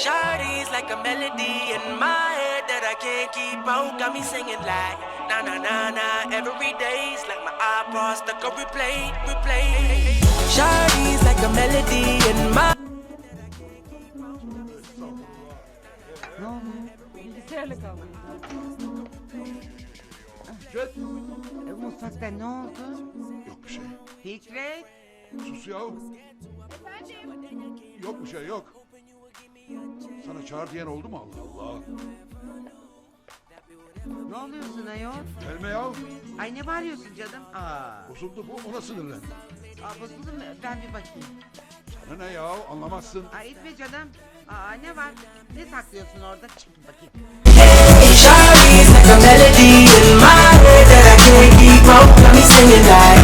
Shawty's like a melody in my head that I can't keep out. Got me singing like na na na na every day's like my iPod stuck on replay, replay. Shawty's like a melody in my Ne mutfakta ne oldu? Yok bir şey. Fikret. Sus ya. Yok bir şey yok. Sana çağır diyen oldu mu Allah Allah? Ne oluyorsun ayol? Gelme ya. Ay ne bağırıyorsun canım? Aa, Bozuldu bu ona sinirlendi. aa bozuldu mu? Ben bir bakayım. Sana ne ya anlamazsın. Ay itme canım. Aa ne var? Ne saklıyorsun orada? Çıkın bakayım. Shawty's like a melody in my head that I can't keep out. Got me singing like